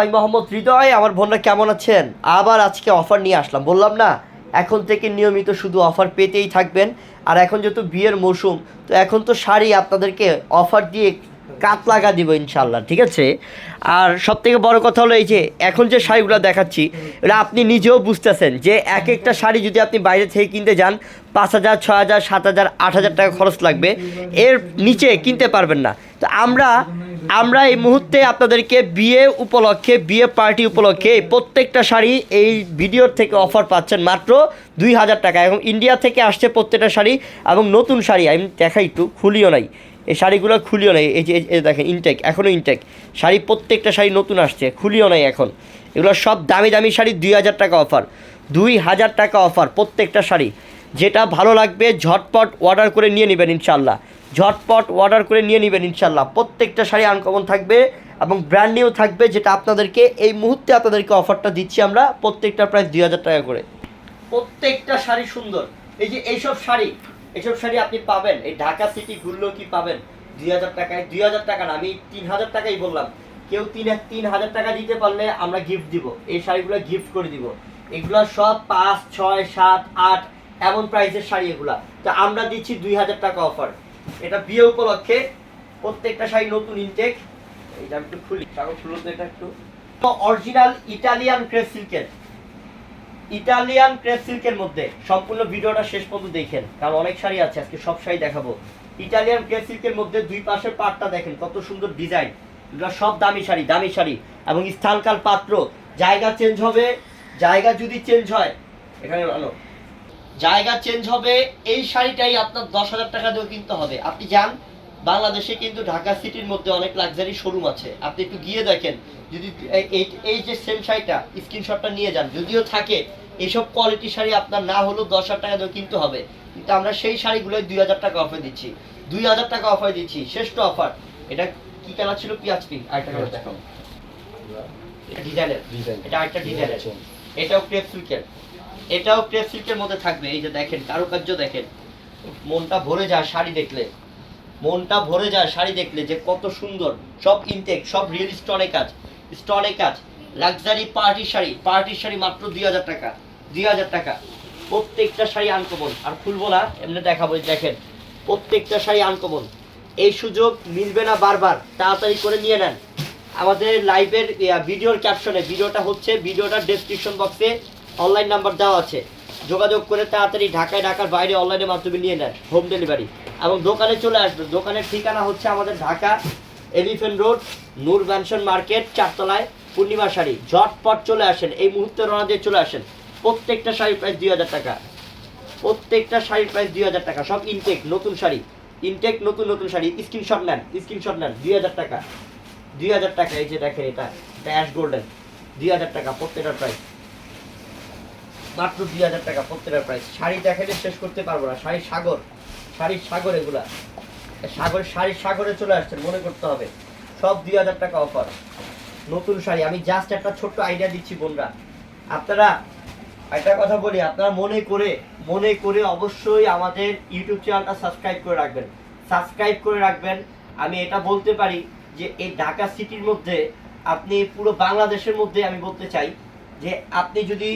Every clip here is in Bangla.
আমি মোহাম্মদ হৃদয়, আমার বোনরা কেমন আছেন? আবার আজকে অফার নিয়ে আসলাম, বললাম না? এখন থেকে নিয়মিত শুধু অফার পেতেই থাকবেন। আর এখন যেহেতু বিয়ের মৌসুম, তো এখন তো শাড়ি আপনাদেরকে অফার দিয়ে কাত লাগা দিব ইনশাল্লাহ ঠিক আছে? আর সব থেকে বড় কথা হলো এই যে, এখন যে শাড়িগুলো দেখাচ্ছি, এটা আপনি নিজেও বুঝতেছেন যে এক একটা শাড়ি যদি আপনি বাইরে থেকে কিনতে যান, পাঁচ হাজার ছ হাজার, সাত হাজার, আট হাজার টাকা খরচ লাগবে। এর নিচে কিনতে পারবেন না। তো আমরা আমরা এই মুহূর্তে আপনাদেরকে বিয়ে উপলক্ষে, বিয়ে পার্টি উপলক্ষে প্রত্যেকটা শাড়ি এই ভিডিওর থেকে অফার পাচ্ছেন মাত্র দুই হাজার টাকা এবং ইন্ডিয়া থেকে আসছে প্রত্যেকটা শাড়ি এবং নতুন শাড়ি, আমি দেখাই একটু, খুলিও নাই। এই শাড়িগুলো খুলিও নাই, এই যে দেখেন ইনটেক এখনও ইনটেক শাড়ি, প্রত্যেকটা শাড়ি নতুন আসছে, খুলিও নাই এখন। এগুলো সব দামি দামি শাড়ি, দুই হাজার টাকা অফার দুই হাজার টাকা অফার প্রত্যেকটা শাড়ি। যেটা ভালো লাগবে, ঝটপট অর্ডার করে নিয়ে নেবেন ইনশাল্লাহ ঝটপট অর্ডার করে নিয়ে নেবেন ইনশাল্লাহ প্রত্যেকটা শাড়ি আনকমন থাকবে এবং ব্র্যান্ড নিউ থাকবে যেটা আপনাদেরকে এই মুহূর্তে আপনাদেরকে অফারটা দিচ্ছি আমরা প্রত্যেকটা প্রাইস দুই হাজার টাকা করে। প্রত্যেকটা শাড়ি সুন্দর। এই যে এইসব শাড়ি এইসব শাড়ি আপনি পাবেন। এই ঢাকা সিটি ঘুরলেও কি পাবেন? দুই হাজার টাকায়, দুই হাজার টাকা না, আমি তিন হাজার টাকাই বললাম। কেউ তিন তিন হাজার টাকা দিতে পারলে আমরা গিফট দিব। এই শাড়িগুলো গিফট করে দিব। এগুলো সব পাঁচ, ছয়, সাত, আট, এমন প্রাইসের শাড়ি এগুলা। তো আমরা দিচ্ছি দুই হাজার টাকা অফার এটা বিয়ে উপলক্ষে প্রত্যেকটা শাড়ি নতুন ইনটেক এটা একটু খুলি। কাগজ খুলো তো এটা একটু অরিজিনাল ইটালিয়ান ক্রেপ সিল্কের ইটালিয়ান ক্রেপ সিল্কের মধ্যে সম্পূর্ণ ভিডিওটা শেষ পর্যন্ত দেখেন কারণ অনেক শাড়ি আছে আজকে সব শাড়ি দেখাবো। ইটালিয়ান ক্রেপ সিল্কের মধ্যে দুই পাশের পাটটা দেখেন কত সুন্দর ডিজাইন এগুলো সব দামি শাড়ি দামি শাড়ি। এবং স্থানকাল পাত্র জায়গা চেঞ্জ হবে। জায়গা যদি চেঞ্জ হয় এখানে আনো জায়গা চেঞ্জ হবে এই শাড়িটাই আপনার দশ হাজার টাকা দিয়েও কিনতে হবে। আপনি যান বাংলাদেশে কিন্তু ঢাকা সিটির মধ্যে অনেক লাক্সারি শোরুম আছে। আপনি একটু গিয়ে দেখেন যদি এই- যে সেম শাড়িটা স্ক্রিনশটটা নিয়ে যান যদিও থাকে এইসব কোয়ালিটি শাড়ি আপনার না হলেও দশ হাজার টাকা দিয়ে কিনতে হবে। কিন্তু আমরা সেই শাড়িগুলোই দুই হাজার টাকা অফার দিচ্ছি। দুই হাজার টাকা অফার দিচ্ছি শ্রেষ্ঠ অফার এটা কি কালার ছিল? পিঁয়াজ পিঙ্ক আরেকটা কালার দেখাও। এটা ডিজাইনের ডিজাইন এটা আরেকটা ডিজাইনের এটাও ক্রেপ সিল্কের এটাও ক্রেপ সিল্কের মধ্যে থাকবে, এই যে দেখেন, কারুকার্য দেখেন। মনটা ভরে যায় শাড়ি দেখলে। মনটা ভরে যায় শাড়ি দেখলে যে কত সুন্দর। সব ইনটেক সব রিয়েল স্টোনে কাজ। স্টোনে কাজ। Luxury party sari party sari মাত্র দুই হাজার টাকা, দুই হাজার টাকা। প্রত্যেকটা শাড়ি আনকমন আর খুলবো না, এমনি দেখাবো দেখেন। প্রত্যেকটা শাড়ি আনকমন এই সুযোগ মিলবে না বারবার। তাড়াতাড়ি করে নিয়ে নেন। আমাদের লাইভের ভিডিওর ক্যাপশনে ভিডিওটা হচ্ছে ভিডিওটা ডেসক্রিপশন বক্সে অনলাইন নাম্বার দেওয়া আছে। যোগাযোগ করে তাড়াতাড়ি ঢাকায় ঢাকার বাইরে অনলাইনের মাধ্যমে নিয়ে নেন হোম ডেলিভারি এবং দোকানে চলে আসবে। দোকানের ঠিকানা হচ্ছে আমাদের Dhaka elephant road Noor mansion market চারতলায় Purnima sari. ঝটপট চলে আসেন। এই মুহূর্তে রওনা দিয়ে চলে আসেন। প্রত্যেকটা শাড়ির প্রাইস দুই হাজার টাকা। প্রত্যেকটা শাড়ির প্রাইস দুই হাজার টাকা। সব ইনটেক নতুন শাড়ি। ইনটেক নতুন নতুন শাড়ি। স্ক্রিনশট নেন। স্ক্রিনশট নেন। দুই হাজার টাকা। দুই হাজার টাকা। এই যে দেখেন এটা অ্যাশ গোল্ডেন দুই হাজার টাকা প্রত্যেকটার প্রাইস মাত্র দুই হাজার টাকা প্রত্যেকটার প্রাইস শাড়ি দেখালে শেষ করতে পারব না। শাড়ি সাগর। শাড়ির সাগর এগুলা। সাগর শাড়ির সাগরে চলে আসছেন মনে করতে হবে। সব দুই হাজার টাকা অফার নতুন শাড়ি। আমি জাস্ট একটা ছোট্ট আইডিয়া দিচ্ছি বোনরা। আপনারা একটা কথা বলি, আপনারা মনে করে মনে করে অবশ্যই আমাদের ইউটিউব চ্যানেলটা সাবস্ক্রাইব করে রাখবেন। সাবস্ক্রাইব করে রাখবেন। আমি এটা বলতে পারি যে, এই ঢাকা সিটির মধ্যে আপনি পুরো বাংলাদেশের মধ্যে আমি বলতে চাই যে, আপনি যদি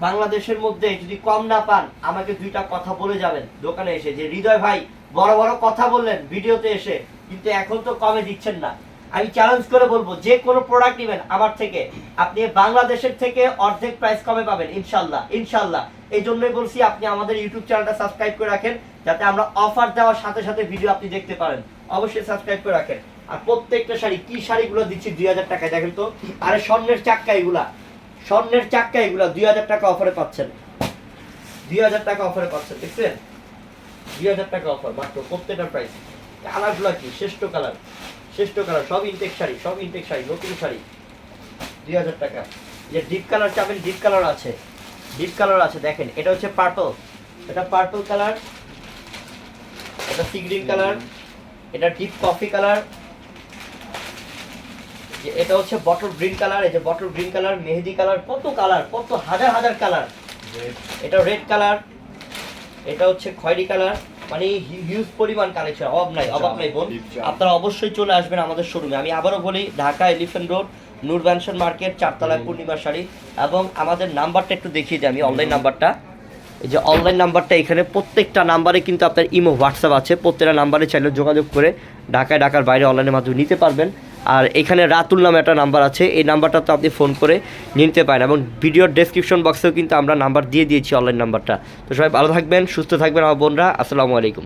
বাংলাদেশের মধ্যে যদি কম না পান, আমাকে দুইটা কথা বলে যাবেন দোকানে এসে। যে হৃদয় ভাই, বড় বড় কথা বললেন ভিডিওতে এসে, কিন্তু এখন তো কমে দিচ্ছেন না। আমি চ্যালেঞ্জ করে বলব, যে কোনো প্রোডাক্ট নেবেন আমার থেকে, আপনি বাংলাদেশের থেকে অর্ধেক প্রাইস কমে পাবেন, ইনশাল্লাহ ইনশাল্লাহ। এই জন্যই বলছি, আপনি আমাদের ইউটিউব চ্যানেলটা সাবস্ক্রাইব করে রাখেন, যাতে আমরা অফার দেওয়ার সাথে সাথে ভিডিও আপনি দেখতে পারেন। অবশ্যই সাবস্ক্রাইব করে রাখেন। আর প্রত্যেকটা শাড়ি, কি শাড়িগুলো দিচ্ছি দুই হাজার টাকায় দেখেন তো? আরে স্বর্ণের চাক্কা এগুলা। স্বর্ণের চাক্কা এগুলা দুই হাজার টাকা অফারে পাচ্ছেন। দুই হাজার টাকা অফারে পাচ্ছেন দেখছেন? দুই হাজার টাকা অফার মাত্র প্রত্যেকটা প্রাইস কালারগুলো কি? শ্রেষ্ঠ কালার। শ্রেষ্ঠ কালার সব ইনটেক শাড়ি সব ইনটেক শাড়ি নতুন শাড়ি। দুই হাজার টাকা। যে ডিপ কালার চাবেন ডিপ কালার আছে। ডিপ কালার আছে দেখেন এটা হচ্ছে পার্পল এটা পার্পল কালার এটা সি গ্রিন কালার এটা ডিপ কফি কালার এটা হচ্ছে বটল গ্রিন কালার এই যে বটল গ্রিন কালার মেহেদি কালার কত কালার কত হাজার হাজার কালার এটা রেড কালার এটা হচ্ছে খয়েরি কালার মানে হিউজ পরিমাণ কালেকশন অভাব নাই অভাব নাই বোন। আপনারা অবশ্যই চলে আসবেন আমাদের শোরুমে আমি আবারও বলি Dhaka elephant road Noor mansion market চারতলা পূর্ণিমা শাড়ি। এবং আমাদের নাম্বারটা একটু দেখিয়ে দিই আমি অনলাইন নাম্বারটা এই যে অনলাইন নাম্বারটা এখানে প্রত্যেকটা নাম্বারে কিন্তু আপনার ইমো হোয়াটসঅ্যাপ আছে। প্রত্যেকটা নাম্বারে চাইলে যোগাযোগ করে ঢাকায় ঢাকার বাইরে অনলাইনের মাধ্যমে নিতে পারবেন। আর এখানে রাতুল নামে একটা নাম্বার আছে। এই নাম্বারটা তো আপনি ফোন করে নিতে পারেন এবং ভিডিওর ডেসক্রিপশন বক্সেও কিন্তু আমরা নাম্বার দিয়ে দিয়েছি অনলাইন নাম্বারটা। তো সবাই ভালো থাকবেন, সুস্থ থাকবেন আমার বোনরা। আসসালামু আলাইকুম।